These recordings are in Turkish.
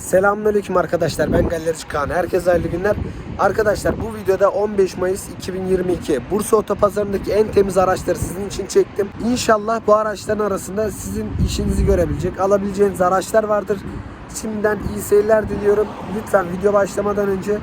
Selamünaleyküm arkadaşlar. Ben Galerici Kaan. Herkese hayırlı günler. Arkadaşlar bu videoda 15 Mayıs 2022 Bursa Otopazarı'ndaki en temiz araçları sizin için çektim. İnşallah bu araçların arasında sizin işinizi görebilecek, alabileceğiniz araçlar vardır. Şimdiden iyi seyirler diliyorum. Lütfen video başlamadan önce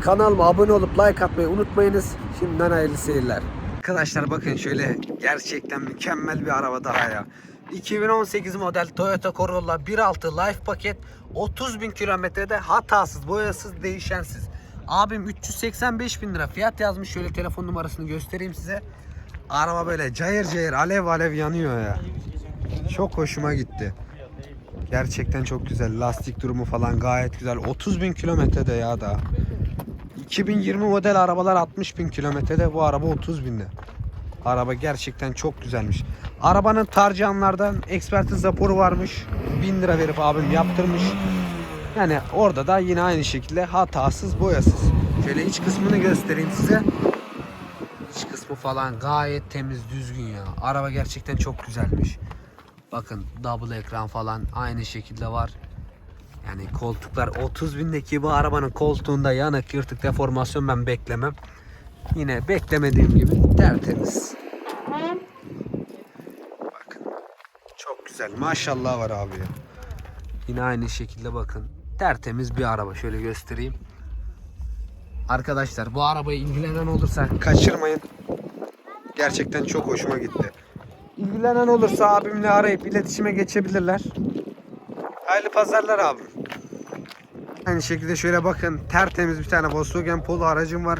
kanalıma abone olup like atmayı unutmayınız. Şimdiden hayırlı seyirler. Arkadaşlar bakın şöyle gerçekten mükemmel bir araba daha ya. 2018 model Toyota Corolla 1.6 Life paket 30 bin kilometrede hatasız, boyasız, değişensiz. Abim 385 bin lira fiyat yazmış. Şöyle telefon numarasını göstereyim size. Araba böyle cayır cayır alev alev yanıyor ya. Çok hoşuma gitti. Gerçekten çok güzel. Lastik durumu falan gayet güzel. 30 bin kilometrede ya da. 2020 model arabalar 60 bin kilometrede. Bu araba 30 binde. Araba gerçekten çok güzelmiş. Arabanın tarcanlardan ekspertiz raporu varmış. 1000 lira verip abim yaptırmış. Yani orada da yine aynı şekilde hatasız boyasız. Şöyle iç kısmını göstereyim size. İç kısmı falan gayet temiz düzgün ya. Araba gerçekten çok güzelmiş. Bakın double ekran falan aynı şekilde var. Yani koltuklar 30 bindeki bu arabanın koltuğunda yanık yırtık deformasyon ben beklemem. Yine beklemediğim gibi tertemiz. Bakın. Çok güzel. Maşallah var abi. Yine aynı şekilde bakın. Tertemiz bir araba. Şöyle göstereyim. Arkadaşlar bu arabayı ilgilenen olursa kaçırmayın. Gerçekten çok hoşuma gitti. İlgilenen olursa abimle arayıp iletişime geçebilirler. Hayırlı pazarlar abim. Aynı şekilde şöyle bakın tertemiz bir tane Volkswagen Polo aracım var.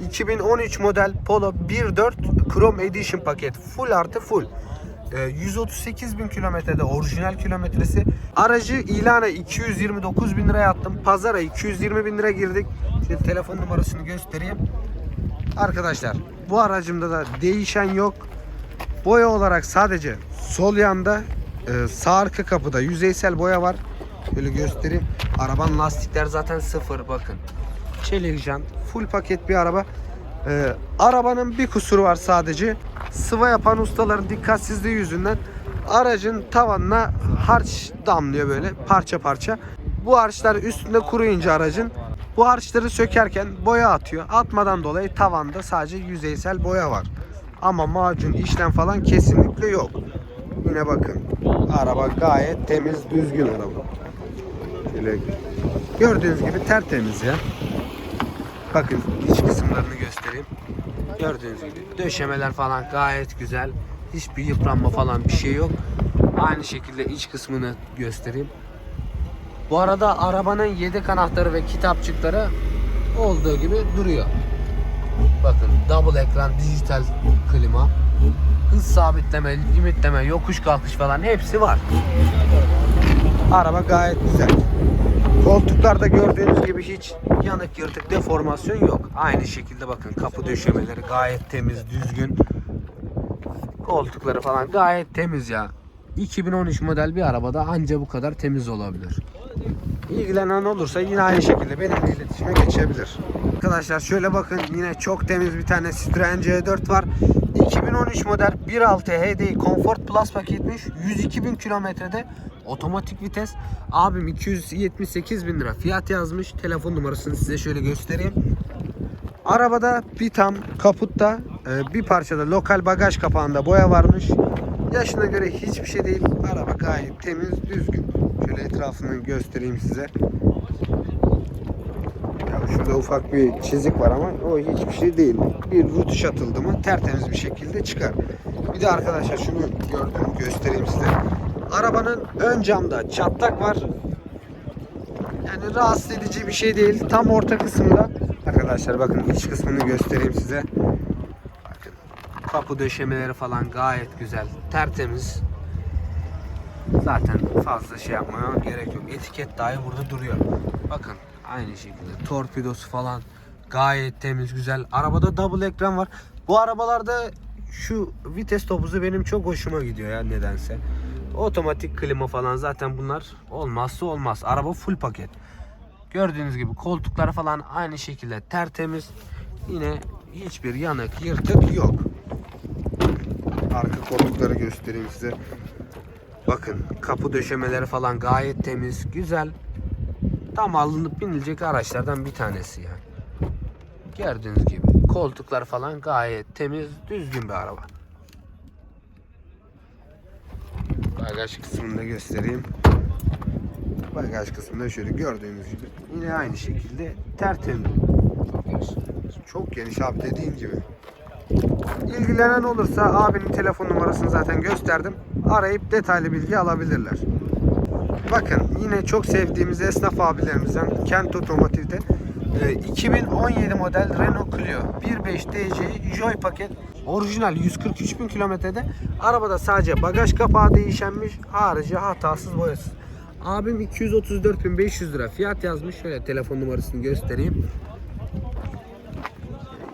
2013 model Polo 1.4 Chrome Edition paket. Full artı full. Ee, 138 bin kilometrede orijinal kilometresi. Aracı ilana 229 bin liraya attım. Pazara 220 bin lira girdik. Şimdi telefon numarasını göstereyim. Arkadaşlar bu aracımda da değişen yok. Boya olarak sadece sol yanda e, sağ arka kapıda yüzeysel boya var. Böyle göstereyim. Arabanın lastikler zaten sıfır bakın. Çelik. Full paket bir araba. E, arabanın bir kusuru var sadece. Sıva yapan ustaların dikkatsizliği yüzünden aracın tavanına harç damlıyor böyle parça parça. Bu harçlar üstünde kuruyunca aracın bu harçları sökerken boya atıyor. Atmadan dolayı tavanda sadece yüzeysel boya var. Ama macun işlem falan kesinlikle yok. Yine bakın. Araba gayet temiz, düzgün araba. Gördüğünüz gibi tertemiz ya. Bakın iç kısımlarını göstereyim. Gördüğünüz gibi döşemeler falan gayet güzel. Hiçbir yıpranma falan bir şey yok. Aynı şekilde iç kısmını göstereyim. Bu arada arabanın yedek anahtarı ve kitapçıkları olduğu gibi duruyor. Bakın double ekran dijital klima. Hız sabitleme, limitleme, yokuş kalkış falan hepsi var. Araba gayet güzel. Koltuklarda gördüğünüz gibi hiç yanık yırtık deformasyon yok. Aynı şekilde bakın kapı döşemeleri gayet temiz, düzgün. Koltukları falan gayet temiz ya. 2013 model bir arabada anca bu kadar temiz olabilir. İlgilenen olursa yine aynı şekilde benimle iletişime geçebilir. Arkadaşlar şöyle bakın yine çok temiz bir tane Citroen C4 var. 2013 model 1.6 HDI Comfort Plus paketmiş. 102 bin kilometrede otomatik vites. Abim 278 bin lira fiyat yazmış. Telefon numarasını size şöyle göstereyim. Arabada bir tam kaputta e, bir parçada lokal bagaj kapağında boya varmış. Yaşına göre hiçbir şey değil. Araba gayet temiz, düzgün. Şöyle etrafını göstereyim size. Şurada ufak bir çizik var ama o hiçbir şey değil. Bir rutuş atıldı mı tertemiz bir şekilde çıkar. Bir de arkadaşlar şunu gördüm göstereyim size. Arabanın ön camda çatlak var. Yani rahatsız edici bir şey değil. Tam orta kısımda. Arkadaşlar bakın iç kısmını göstereyim size. Bakın kapı döşemeleri falan gayet güzel. Tertemiz. Zaten fazla şey yapmaya gerek yok. Etiket dahi burada duruyor. Bakın aynı şekilde torpidosu falan gayet temiz güzel. Arabada double ekran var. Bu arabalarda şu vites topuzu benim çok hoşuma gidiyor ya nedense. Otomatik klima falan zaten bunlar olmazsa olmaz. Araba full paket. Gördüğünüz gibi koltuklar falan aynı şekilde tertemiz. Yine hiçbir yanık, yırtık yok. Arka koltukları göstereyim size. Bakın kapı döşemeleri falan gayet temiz, güzel. Tam alınıp binilecek araçlardan bir tanesi yani. Gördüğünüz gibi koltuklar falan gayet temiz, düzgün bir araba. Bagaj kısmını da göstereyim. Bagaj kısmında şöyle gördüğünüz gibi yine aynı şekilde tertemiz. Çok geniş abi dediğim gibi. İlgilenen olursa abinin telefon numarasını zaten gösterdim. Arayıp detaylı bilgi alabilirler. Bakın yine çok sevdiğimiz esnaf abilerimizden Kent Otomotiv'de e, 2017 model Renault Clio 1.5 DCi Joy paket orijinal 143 bin kilometrede arabada sadece bagaj kapağı değişenmiş harici hatasız boyasız. Abim 234.500 lira fiyat yazmış. Şöyle telefon numarasını göstereyim.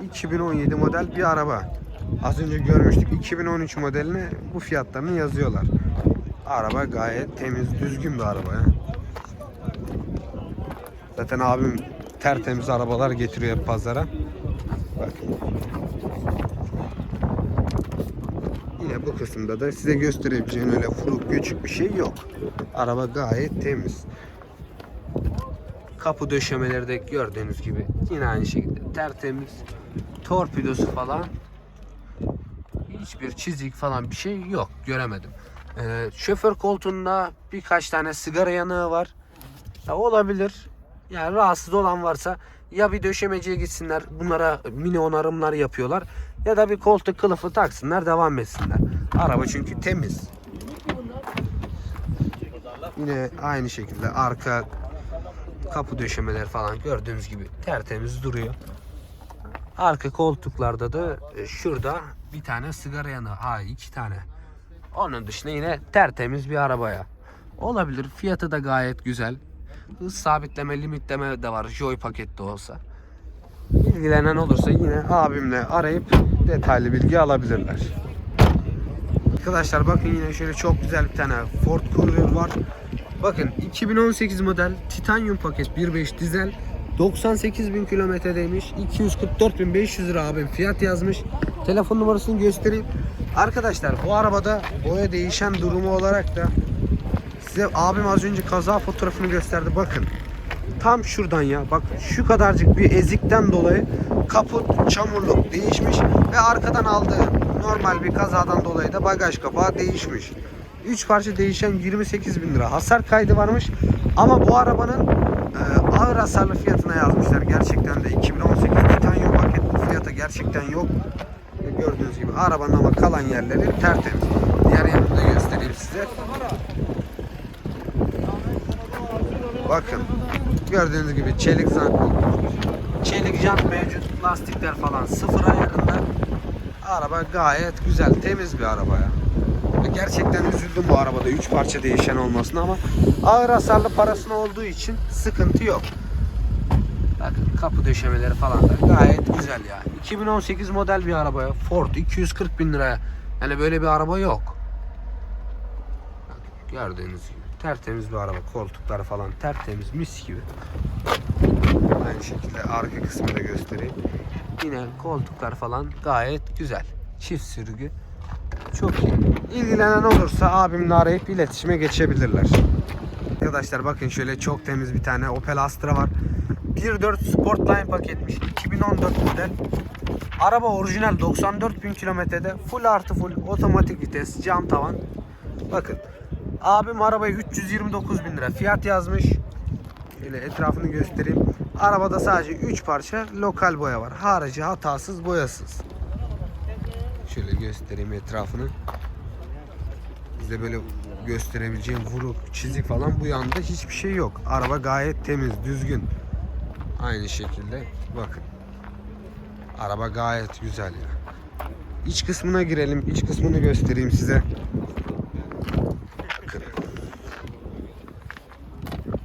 2017 model bir araba. Az önce görmüştük 2013 modeline bu fiyatlarını yazıyorlar. Araba gayet temiz, düzgün bir araba ya. Zaten abim tertemiz arabalar getiriyor pazara. Bak. Yine bu kısımda da size gösterebileceğim öyle furuk göçük bir şey yok. Araba gayet temiz. Kapı döşemeleri de gördüğünüz gibi yine aynı şekilde tertemiz. Torpidosu falan hiçbir çizik falan bir şey yok göremedim. Ee, şoför koltuğunda birkaç tane sigara yanığı var. Ya olabilir. Yani rahatsız olan varsa ya bir döşemeciye gitsinler bunlara mini onarımlar yapıyorlar ya da bir koltuk kılıfı taksınlar devam etsinler. Araba çünkü temiz. Yine aynı şekilde arka kapı döşemeleri falan gördüğünüz gibi tertemiz duruyor. Arka koltuklarda da e, şurada bir tane sigara yanı. Ha iki tane. Onun dışında yine tertemiz bir arabaya. Olabilir. Fiyatı da gayet güzel. Hız sabitleme, limitleme de var. Joy pakette olsa. İlgilenen olursa yine abimle arayıp detaylı bilgi alabilirler. Arkadaşlar bakın yine şöyle çok güzel bir tane Ford Courier var. Bakın 2018 model titanyum paket 1.5 dizel 98 bin kilometredeymiş 244.500 lira abim fiyat yazmış telefon numarasını göstereyim arkadaşlar bu arabada boya değişen durumu olarak da size abim az önce kaza fotoğrafını gösterdi. Bakın tam şuradan ya. Bak şu kadarcık bir ezikten dolayı kaput çamurluk değişmiş ve arkadan aldığı normal bir kazadan dolayı da bagaj kapağı değişmiş. 3 parça değişen 28 bin lira hasar kaydı varmış. Ama bu arabanın e, ağır hasarlı fiyatına yazmışlar. Gerçekten de 2018 titanyum paket bu fiyata gerçekten yok gördüğünüz gibi arabanın ama kalan yerleri tertemiz. Diğer yanını da göstereyim size. Bakın gördüğünüz gibi çelik zant çelik jant mevcut lastikler falan sıfır ayarında araba gayet güzel temiz bir araba ya. Gerçekten üzüldüm bu arabada 3 parça değişen olmasına ama ağır hasarlı parasına olduğu için sıkıntı yok. Kapı döşemeleri falan da gayet güzel ya. 2018 model bir arabaya Ford 240 bin liraya. Yani böyle bir araba yok. Gördüğünüz gibi tertemiz bir araba. Koltuklar falan tertemiz mis gibi. Aynı şekilde arka kısmını da göstereyim. Yine koltuklar falan gayet güzel. Çift sürgü. Çok iyi. İlgilenen olursa abimle arayıp iletişime geçebilirler. Arkadaşlar bakın şöyle çok temiz bir tane Opel Astra var. 1.4 Sportline paketmiş. 2014 model. Araba orijinal 94 bin kilometrede. Full artı full otomatik vites, cam tavan. Bakın. Abim arabayı 329 bin lira fiyat yazmış. Şöyle etrafını göstereyim. Arabada sadece 3 parça lokal boya var. Harici hatasız boyasız. Şöyle göstereyim etrafını. Size böyle gösterebileceğim vuruk, çizik falan bu yanda hiçbir şey yok. Araba gayet temiz, düzgün. Aynı şekilde bakın. Araba gayet güzel ya. İç kısmına girelim. İç kısmını göstereyim size. Bakın.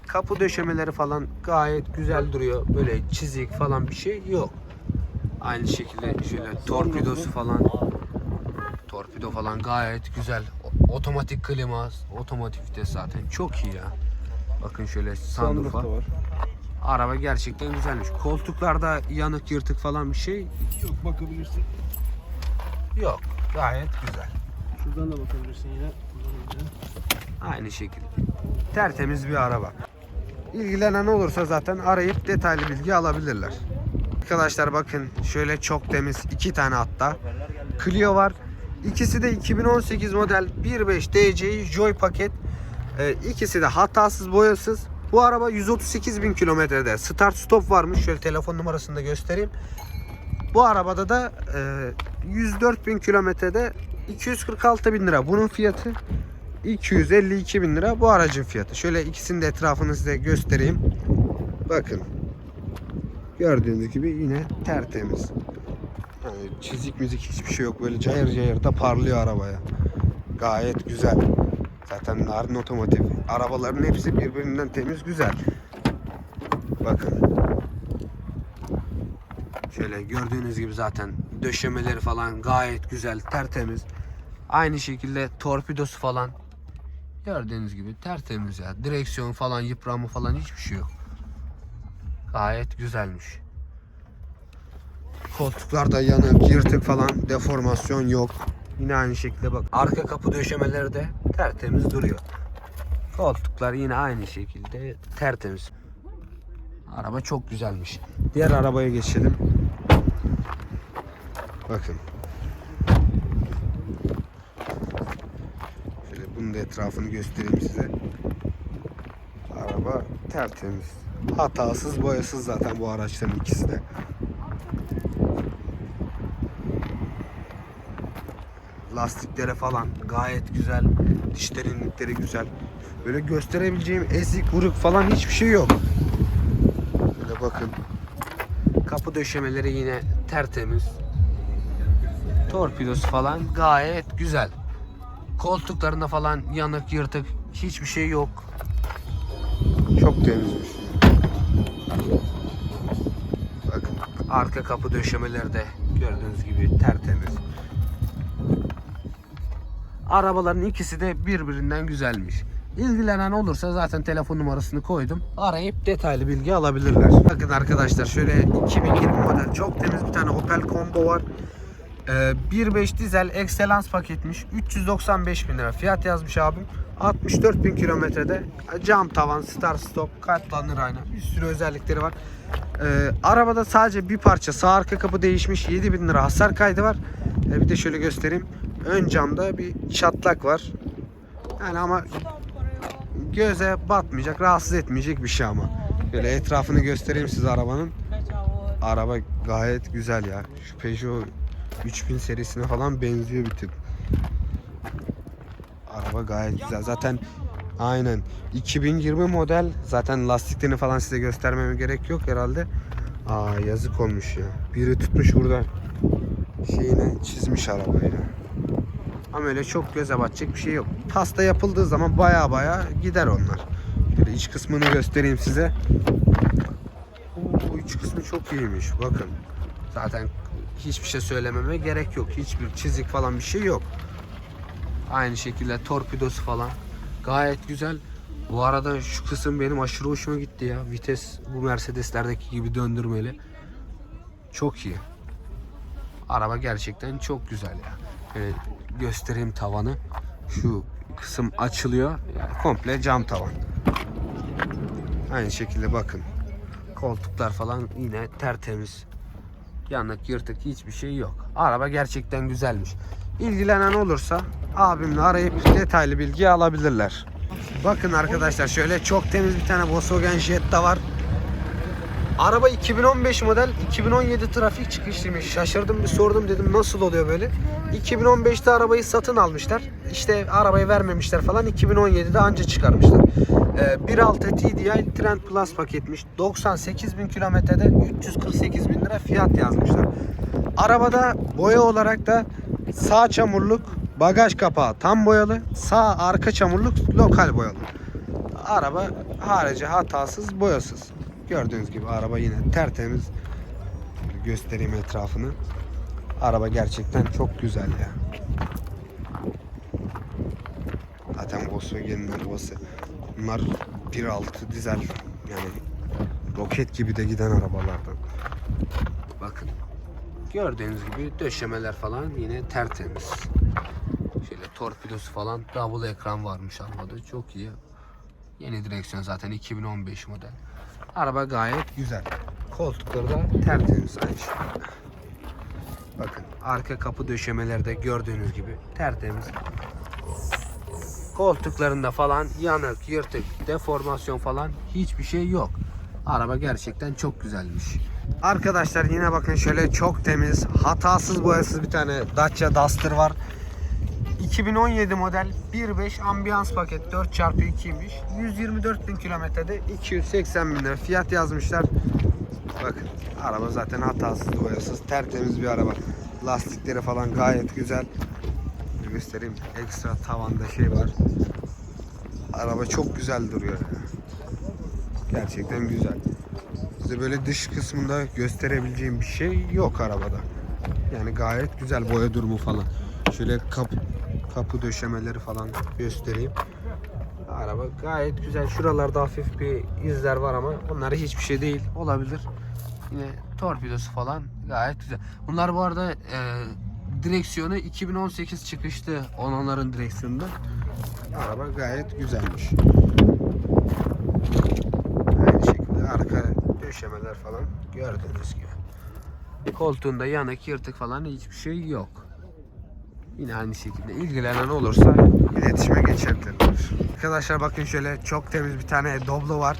Kapı döşemeleri falan gayet güzel duruyor. Böyle çizik falan bir şey yok. Aynı şekilde şöyle torpidosu falan torpido falan gayet güzel. Otomatik klima, otomatik vites zaten çok iyi ya. Bakın şöyle sunroof var. var. Araba gerçekten güzelmiş. Koltuklarda yanık yırtık falan bir şey Yok bakabilirsin. yok. Gayet güzel. Şuradan da bakabilirsin yine. Önce. Aynı şekilde. Tertemiz bir araba. İlgilenen olursa zaten arayıp detaylı bilgi alabilirler. Arkadaşlar bakın şöyle çok temiz iki tane hatta. Clio var. İkisi de 2018 model 1.5 DCi Joy paket. Ee, ikisi de hatasız boyasız. Bu araba 138 bin kilometrede start stop varmış. Şöyle telefon numarasını da göstereyim. Bu arabada da e, 104 bin kilometrede 246 bin lira. Bunun fiyatı 252 bin lira bu aracın fiyatı. Şöyle ikisinin de etrafını size göstereyim. Bakın. Gördüğünüz gibi yine tertemiz. Yani çizik müzik hiçbir şey yok. Böyle cayır cayır da parlıyor arabaya. Gayet güzel. Zaten Narin Otomotiv. Arabaların hepsi birbirinden temiz güzel. Bakın. Şöyle gördüğünüz gibi zaten döşemeleri falan gayet güzel, tertemiz. Aynı şekilde torpidosu falan gördüğünüz gibi tertemiz ya. Direksiyon falan, yıpranma falan hiçbir şey yok. Gayet güzelmiş. Koltuklar da yanık, yırtık falan, deformasyon yok. Yine aynı şekilde bak. Arka kapı döşemeleri de tertemiz duruyor. Koltuklar yine aynı şekilde tertemiz. Araba çok güzelmiş. Diğer arabaya geçelim. Bakın. Şöyle bunun da etrafını göstereyim size. Araba tertemiz. Hatasız boyasız zaten bu araçların ikisi de. Lastikleri falan gayet güzel. Diş derinlikleri güzel. Böyle gösterebileceğim ezik, vuruk falan hiçbir şey yok. Böyle bakın. Kapı döşemeleri yine tertemiz. Torpidosu falan gayet güzel. Koltuklarında falan yanık, yırtık hiçbir şey yok. Çok temizmiş. Bakın arka kapı döşemeleri de gördüğünüz gibi tertemiz. Arabaların ikisi de birbirinden güzelmiş. İlgilenen olursa zaten telefon numarasını koydum. Arayıp detaylı bilgi alabilirler. Bakın arkadaşlar şöyle 2020 model çok temiz bir tane Opel Combo var. Ee, 1.5 dizel Excellence paketmiş. 395 bin lira fiyat yazmış abim. 64 bin kilometrede cam tavan, start stop, katlanır ayna. Bir sürü özellikleri var. Ee, arabada sadece bir parça sağ arka kapı değişmiş. 7 bin lira hasar kaydı var. Ee, bir de şöyle göstereyim. Ön camda bir çatlak var. Yani ama göze batmayacak, rahatsız etmeyecek bir şey ama. Böyle etrafını göstereyim size arabanın. Araba gayet güzel ya. Şu Peugeot 3000 serisine falan benziyor bir tık. Araba gayet güzel. Zaten aynen 2020 model. Zaten lastiklerini falan size göstermeme gerek yok herhalde. Aa yazık olmuş ya. Biri tutmuş burada şeyine çizmiş arabayı. Ama öyle çok göze batacak bir şey yok. Pasta yapıldığı zaman baya baya gider onlar. Böyle iç kısmını göstereyim size. Bu iç kısmı çok iyiymiş. Bakın. Zaten hiçbir şey söylememe gerek yok. Hiçbir çizik falan bir şey yok. Aynı şekilde torpidosu falan. Gayet güzel. Bu arada şu kısım benim aşırı hoşuma gitti ya. Vites bu Mercedes'lerdeki gibi döndürmeli. Çok iyi. Araba gerçekten çok güzel ya. Böyle göstereyim tavanı. Şu kısım açılıyor. Yani komple cam tavan. Aynı şekilde bakın. Koltuklar falan yine tertemiz. Yanık yırtık hiçbir şey yok. Araba gerçekten güzelmiş. İlgilenen olursa abimle arayıp detaylı bilgi alabilirler. Bakın arkadaşlar şöyle çok temiz bir tane Volkswagen Jetta var. Araba 2015 model 2017 trafik çıkışlıymış. Şaşırdım bir sordum dedim nasıl oluyor böyle. 2015'te arabayı satın almışlar. İşte arabayı vermemişler falan 2017'de anca çıkarmışlar. Ee, 1.6 TDI Trend Plus paketmiş. 98 bin kilometrede 348 bin lira fiyat yazmışlar. Arabada boya olarak da sağ çamurluk bagaj kapağı tam boyalı. Sağ arka çamurluk lokal boyalı. Araba harici hatasız boyasız. Gördüğünüz gibi araba yine tertemiz. Şöyle göstereyim etrafını. Araba gerçekten çok güzel ya. Zaten Volkswagen'in arabası. Bunlar 1.6 dizel yani roket gibi de giden arabalardan. Bakın. Gördüğünüz gibi döşemeler falan yine tertemiz. Şöyle torpidosu falan double ekran varmış arabada. Çok iyi. Yeni direksiyon zaten 2015 model. Araba gayet güzel. Koltukları da tertemiz aynı şekilde. Bakın arka kapı döşemeleri de gördüğünüz gibi tertemiz. Koltuklarında falan yanık, yırtık, deformasyon falan hiçbir şey yok. Araba gerçekten çok güzelmiş. Arkadaşlar yine bakın şöyle çok temiz, hatasız boyasız bir tane Dacia Duster var. 2017 model 1.5 ambiyans paket 4x2'ymiş. 124 bin kilometrede 280 bin lira fiyat yazmışlar. Bakın araba zaten hatasız boyasız tertemiz bir araba. Lastikleri falan gayet güzel. Bir göstereyim ekstra tavanda şey var. Araba çok güzel duruyor. Gerçekten güzel. Size böyle dış kısmında gösterebileceğim bir şey yok arabada. Yani gayet güzel boya durumu falan. Şöyle kapı, kapı döşemeleri falan göstereyim. Araba gayet güzel. Şuralarda hafif bir izler var ama bunlar hiçbir şey değil. Olabilir. Yine torpidosu falan gayet güzel. Bunlar bu arada e, direksiyonu 2018 çıkışlı olanların direksiyonunda. Araba gayet güzelmiş. Aynı şekilde arka döşemeler falan gördüğünüz gibi. Koltuğunda yanık, yırtık falan hiçbir şey yok. Yine aynı şekilde ilgilenen olursa iletişime geçebilirler. Arkadaşlar bakın şöyle çok temiz bir tane Doblo var.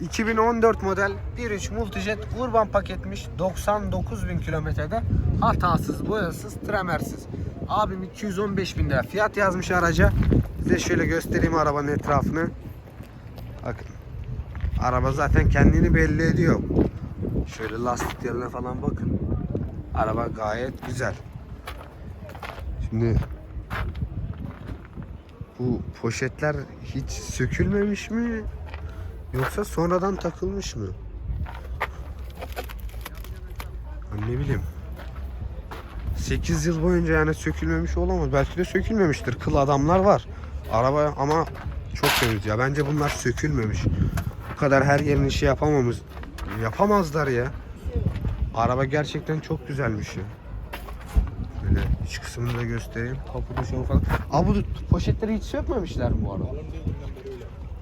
2014 model 1.3 Multijet urban paketmiş 99 bin kilometrede hatasız boyasız tremersiz abim 215 bin lira fiyat yazmış araca. Size şöyle göstereyim arabanın etrafını. Bakın araba zaten kendini belli ediyor. Şöyle lastiklerine falan bakın. Araba gayet güzel şimdi bu poşetler hiç sökülmemiş mi Yoksa sonradan takılmış mı? Ben ne bileyim. 8 yıl boyunca yani sökülmemiş olamaz. Belki de sökülmemiştir. Kıl adamlar var. Araba ama çok temiz ya. Bence bunlar sökülmemiş. Bu kadar her yerini şey yapamamış. Yapamazlar ya. Araba gerçekten çok güzelmiş ya. Böyle iç kısmını da göstereyim. Kapı dışarı falan. Aa bu poşetleri hiç sökmemişler mi bu araba?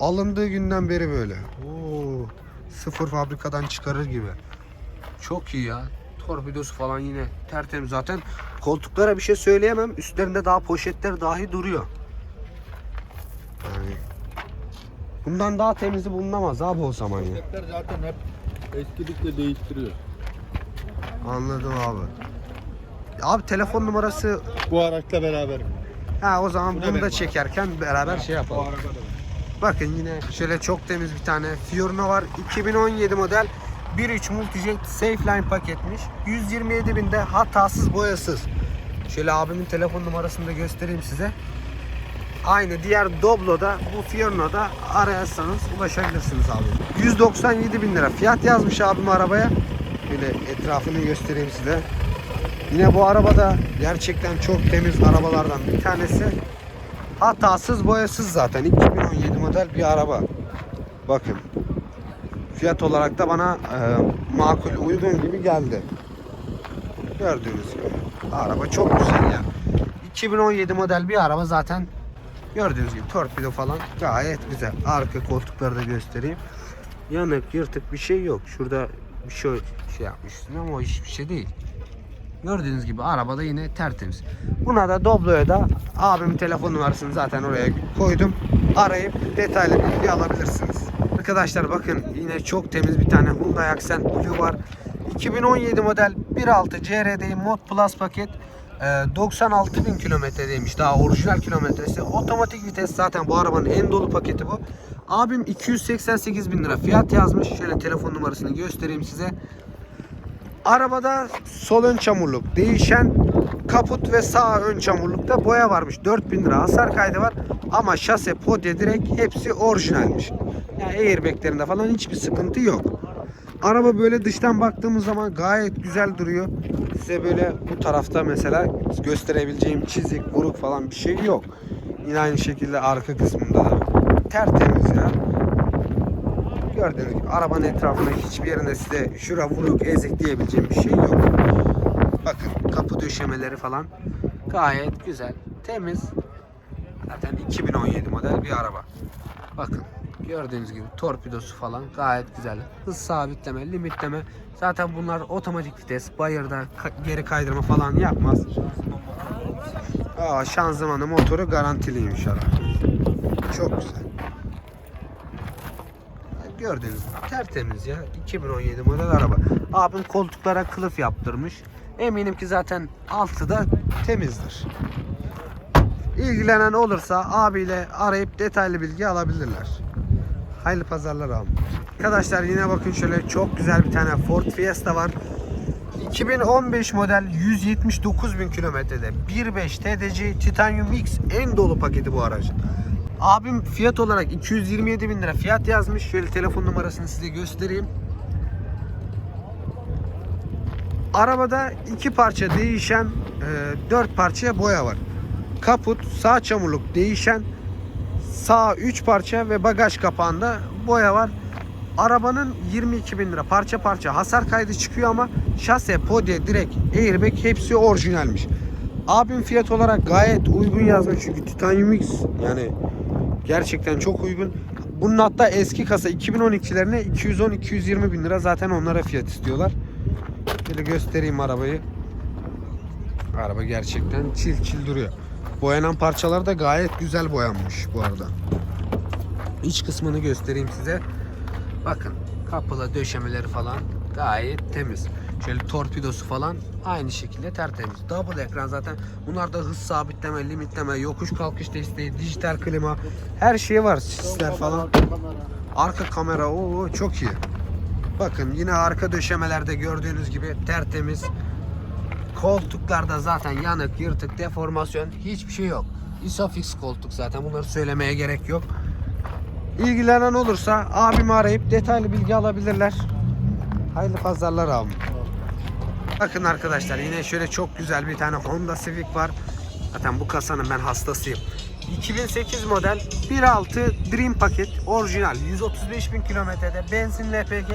Alındığı günden beri böyle. Oo, sıfır fabrikadan çıkarır gibi. Çok iyi ya. Torpidosu falan yine tertemiz zaten. Koltuklara bir şey söyleyemem. Üstlerinde daha poşetler dahi duruyor. Yani bundan daha temizi bulunamaz abi o zaman ya. Poşetler zaten hep eskidikçe değiştiriyor. Anladım abi. Abi telefon numarası Bu araçla beraber. ha o zaman Bu da bunu da çekerken beraber şey Bu yapalım. Bakın yine şöyle çok temiz bir tane Fiorino var. 2017 model 1.3 Multijet Safeline paketmiş. 127 binde hatasız boyasız. Şöyle abimin telefon numarasını da göstereyim size. Aynı diğer Doblo'da bu Fiorino'da ararsanız ulaşabilirsiniz abi. 197 bin lira fiyat yazmış abim arabaya. Böyle etrafını göstereyim size. Yine bu arabada gerçekten çok temiz arabalardan bir tanesi. Hatasız boyasız zaten 2017 model bir araba. Bakın. Fiyat olarak da bana e, makul uygun gibi geldi. Gördüğünüz gibi. Araba çok güzel ya. 2017 model bir araba zaten gördüğünüz gibi torpido falan gayet güzel. Arka koltukları da göstereyim. Yanık yırtık bir şey yok. Şurada bir şey şey yapmışsın ama o hiçbir şey değil. Gördüğünüz gibi arabada yine tertemiz. Buna da Doblo'ya da abimin telefon numarasını zaten oraya koydum. Arayıp detaylı bilgi alabilirsiniz. Arkadaşlar bakın yine çok temiz bir tane Hyundai Accent Blue var. 2017 model 1.6 CRDI Mod Plus paket. e, 96 bin kilometredeymiş daha orijinal kilometresi. Otomatik vites zaten bu arabanın en dolu paketi bu. Abim 288 bin lira fiyat yazmış. Şöyle telefon numarasını göstereyim size. Arabada sol ön çamurluk değişen kaput ve sağ ön çamurlukta boya varmış. 4000 lira hasar kaydı var ama şase podye direkt hepsi orijinalmiş. Yani airbaglerinde falan hiçbir sıkıntı yok. Araba böyle dıştan baktığımız zaman gayet güzel duruyor. Size böyle bu tarafta mesela gösterebileceğim çizik, vuruk falan bir şey yok. Yine aynı şekilde arka kısmında da tertemiz ya. Gördüğünüz gibi arabanın etrafında hiçbir yerinde size şura vuruk ezik diyebileceğim bir şey yok. Bakın kapı döşemeleri falan gayet güzel, temiz. Zaten 2017 model bir araba. Bakın Gördüğünüz gibi torpidosu falan gayet güzel. Hız sabitleme, limitleme. Zaten bunlar otomatik vites. Bayırda geri kaydırma falan yapmaz. Aa, şanzımanı motoru garantiliymiş araba. Çok güzel. Gördüğünüz tertemiz ya. 2017 model araba. Abim koltuklara kılıf yaptırmış. Eminim ki zaten altı da temizdir. İlgilenen olursa abiyle arayıp detaylı bilgi alabilirler. Hayırlı pazarlar abi. Arkadaşlar yine bakın şöyle çok güzel bir tane Ford Fiesta var. 2015 model 179 bin kilometrede 1.5 TDC Titanium X en dolu paketi bu aracın. Abim fiyat olarak 227 bin lira fiyat yazmış. Şöyle telefon numarasını size göstereyim. Arabada iki parça değişen e, dört parça boya var. Kaput, sağ çamurluk değişen, sağ 3 parça ve bagaj kapağında boya var. Arabanın 22 bin lira parça parça hasar kaydı çıkıyor ama şase, podye, direk, airbag hepsi orijinalmiş. Abim fiyat olarak gayet uygun yazmış çünkü Titanium X yani gerçekten çok uygun. Bunun hatta eski kasa 2012'lerine 210-220 bin lira zaten onlara fiyat istiyorlar. Şöyle göstereyim arabayı. Araba gerçekten çil çil duruyor. Boyanan parçalar da gayet güzel boyanmış bu arada. İç kısmını göstereyim size. Bakın kapıla döşemeleri falan gayet temiz. Şöyle torpidosu falan aynı şekilde tertemiz. Double ekran zaten. Bunlarda hız sabitleme, limitleme, yokuş kalkış desteği, dijital klima her şey var. Sisler falan. Arka kamera o çok iyi. Bakın yine arka döşemelerde gördüğünüz gibi tertemiz. Koltuklarda zaten yanık, yırtık, deformasyon hiçbir şey yok. Isofix koltuk zaten bunları söylemeye gerek yok. İlgilenen olursa abimi arayıp detaylı bilgi alabilirler. Hayırlı pazarlar abi. Bakın arkadaşlar yine şöyle çok güzel bir tane Honda Civic var. Zaten bu kasanın ben hastasıyım. 2008 model 1.6 Dream paket orijinal 135 bin kilometrede benzin LPG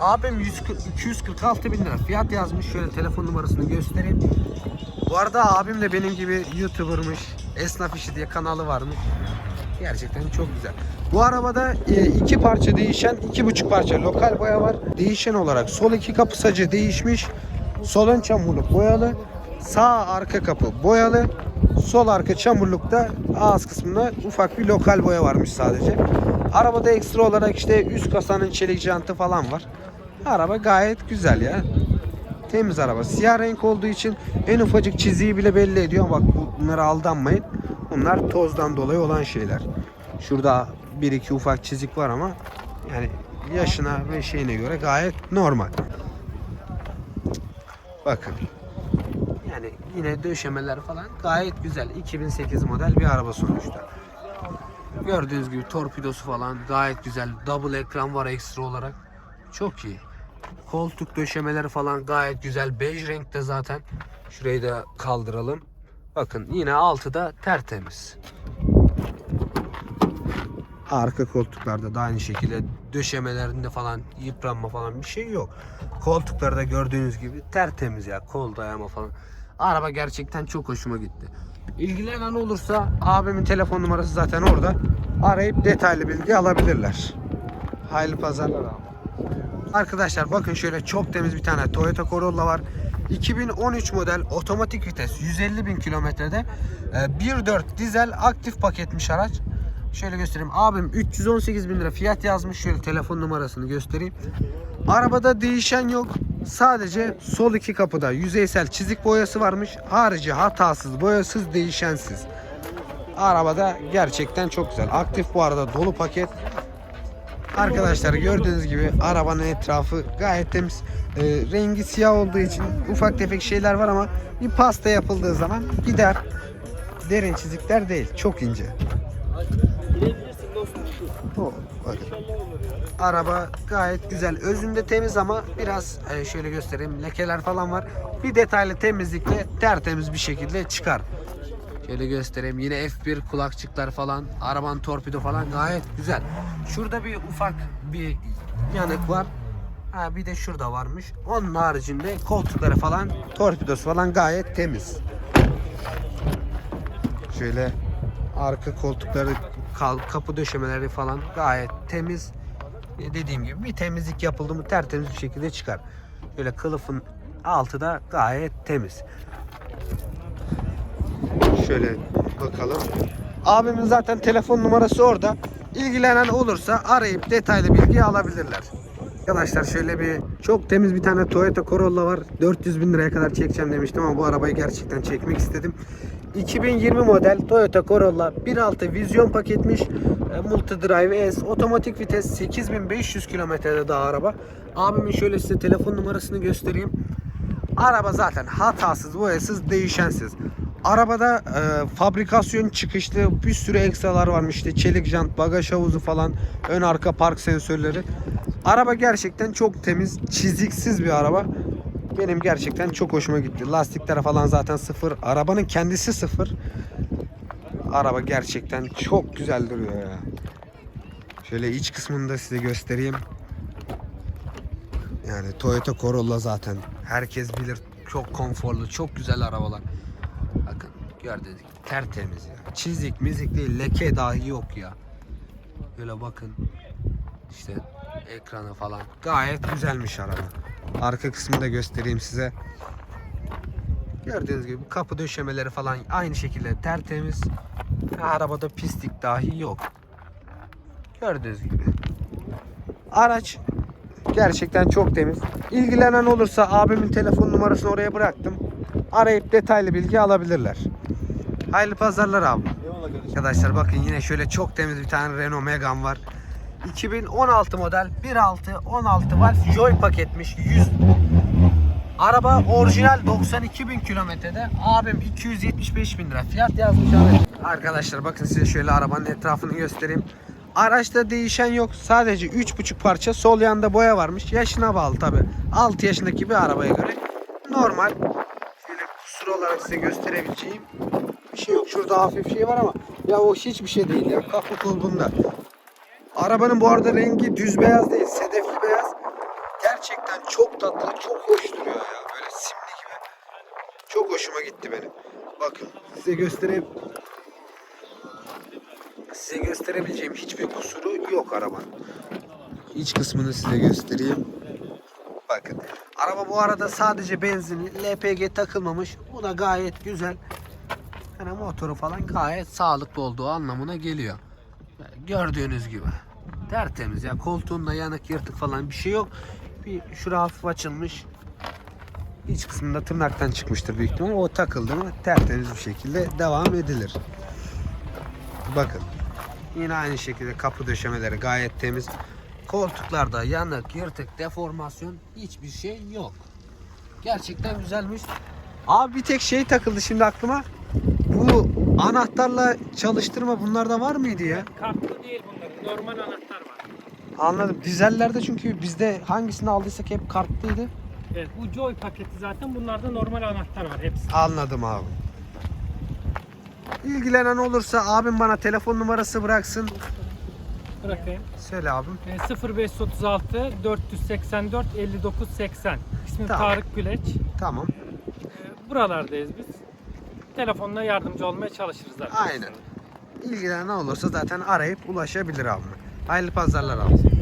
abim 140, 246 bin lira fiyat yazmış. Şöyle telefon numarasını göstereyim. Bu arada abim de benim gibi youtubermış esnaf işi diye kanalı varmış. Gerçekten çok güzel. Bu arabada e, iki parça değişen iki buçuk parça lokal boya var. Değişen olarak sol iki kapı sacı değişmiş sol ön çamurluk boyalı sağ arka kapı boyalı Sol arka çamurlukta ağız kısmında ufak bir lokal boya varmış sadece. Arabada ekstra olarak işte üst kasanın çelik jantı falan var. Araba gayet güzel ya. Temiz araba. Siyah renk olduğu için en ufacık çiziği bile belli ediyor. Bak bunlara aldanmayın. Bunlar tozdan dolayı olan şeyler. Şurada bir iki ufak çizik var ama yani yaşına ve şeyine göre gayet normal. Bakın. Yani yine döşemeler falan gayet güzel. 2008 model bir araba sonuçta. Gördüğünüz gibi torpidosu falan gayet güzel. Double ekran var ekstra olarak. Çok iyi. Koltuk döşemeleri falan gayet güzel. Bej renkte zaten. Şurayı da kaldıralım. Bakın yine altı da tertemiz. Arka koltuklarda da aynı şekilde döşemelerinde falan yıpranma falan bir şey yok. Koltuklarda gördüğünüz gibi tertemiz ya kol dayama falan. Araba gerçekten çok hoşuma gitti. İlgilenen olursa abimin telefon numarası zaten orada. Arayıp detaylı bilgi alabilirler. Hayırlı pazarlar abi. Arkadaşlar bakın şöyle çok temiz bir tane Toyota Corolla var. 2013 model otomatik vites 150 bin kilometrede e, 1.4 dizel aktif paketmiş araç. Şöyle göstereyim. Abim 318 bin lira fiyat yazmış. Şöyle telefon numarasını göstereyim. Arabada değişen yok. Sadece sol iki kapıda yüzeysel çizik boyası varmış. Harici hatasız, boyasız, değişensiz. Arabada gerçekten çok güzel. Aktif bu arada dolu paket. Arkadaşlar gördüğünüz gibi arabanın etrafı gayet temiz. Ee, rengi siyah olduğu için ufak tefek şeyler var ama bir pasta yapıldığı zaman gider. Derin çizikler değil. Çok ince. O, bakın. Araba gayet güzel. Özünde temiz ama biraz e, şöyle göstereyim. Lekeler falan var. Bir detaylı temizlikle tertemiz bir şekilde çıkar. Şöyle göstereyim. Yine F1 kulakçıklar falan, araban torpido falan gayet güzel. Şurada bir ufak bir yanık var. Ha bir de şurada varmış. Onun haricinde koltukları falan, torpidosu falan gayet temiz. Şöyle arka koltukları kapı döşemeleri falan gayet temiz. E, dediğim gibi bir temizlik yapıldı mı tertemiz bir şekilde çıkar. Böyle kılıfın altı da gayet temiz. Şöyle bakalım. Abimin zaten telefon numarası orada. İlgilenen olursa arayıp detaylı bilgi alabilirler. Arkadaşlar şöyle bir çok temiz bir tane Toyota Corolla var. 400 bin liraya kadar çekeceğim demiştim ama bu arabayı gerçekten çekmek istedim. 2020 model Toyota Corolla 1.6 vizyon paketmiş. E, Multi Drive S, otomatik vites 8500 kilometrede daha araba. Abimin şöyle size telefon numarasını göstereyim. Araba zaten hatasız, boyasız, değişensiz. Arabada e, fabrikasyon çıkışlı bir sürü ekstralar varmış işte çelik jant, bagaj havuzu falan, ön arka park sensörleri. Araba gerçekten çok temiz, çiziksiz bir araba. Benim gerçekten çok hoşuma gitti. Lastikler falan zaten sıfır. Arabanın kendisi sıfır. Araba gerçekten çok güzel duruyor ya. Şöyle iç kısmını da size göstereyim. Yani Toyota Corolla zaten herkes bilir. Çok konforlu, çok güzel arabalar. Bakın gördük tertemiz ya. Çizik, mizik değil, leke dahi yok ya. Böyle bakın. İşte ekranı falan. Gayet güzelmiş araba. Arka kısmını da göstereyim size. Gördüğünüz gibi kapı döşemeleri falan aynı şekilde tertemiz. Arabada pislik dahi yok. Gördüğünüz gibi. Araç gerçekten çok temiz. İlgilenen olursa abimin telefon numarasını oraya bıraktım. Arayıp detaylı bilgi alabilirler. Hayırlı pazarlar abi. Arkadaşlar bakın yine şöyle çok temiz bir tane Renault Megane var. 2016 model 1.6 16 var. Joy paketmiş. 100 Araba orijinal 92 bin kilometrede. Abim 275 bin lira fiyat yazmış abi. Arkadaşlar bakın size şöyle arabanın etrafını göstereyim. Araçta değişen yok. Sadece 3,5 parça. Sol yanda boya varmış. Yaşına bağlı tabi. 6 yaşındaki bir arabaya göre normal. Şöyle kusur olarak size gösterebileceğim bir şey yok. Şurada hafif şey var ama ya o hiçbir şey değil ya. Kapı kulbunda. Arabanın bu arada rengi düz beyaz değil. Sedefli beyaz. Gerçekten çok tatlı, çok hoş duruyor ya. Böyle simli gibi. Çok hoşuma gitti benim. Bakın size göstereyim. Size gösterebileceğim hiçbir kusuru yok arabanın. İç kısmını size göstereyim. Bakın. Araba bu arada sadece benzinli. LPG takılmamış. Bu da gayet güzel. Yani motoru falan gayet sağlıklı olduğu anlamına geliyor. Gördüğünüz gibi. Tertemiz ya. Koltuğunda yanık yırtık falan bir şey yok. Bir şura hafif açılmış. İç kısmında tırnaktan çıkmıştır büyük ihtimalle. O takıldı mı tertemiz bir şekilde devam edilir. Bakın. Yine aynı şekilde kapı döşemeleri gayet temiz. Koltuklarda yanık, yırtık, deformasyon hiçbir şey yok. Gerçekten güzelmiş. Abi bir tek şey takıldı şimdi aklıma. Bu anahtarla çalıştırma bunlarda var mıydı ya? Kartlı değil bunların. Normal anahtar var. Anladım. Dizellerde çünkü bizde hangisini aldıysak hep kartlıydı. Evet bu Joy paketi zaten bunlarda normal anahtar var hepsi. Anladım abi. İlgilenen olursa abim bana telefon numarası bıraksın. Bırakayım. Söyle abim. E, 0536 484 59 80. İsmim Tamam. Tarık Güleç. Tamam. E, buralardayız biz. Telefonla yardımcı olmaya çalışırız zaten. Aynen. İlgilenen olursa zaten arayıp ulaşabilir abime. Hayırlı pazarlar abi.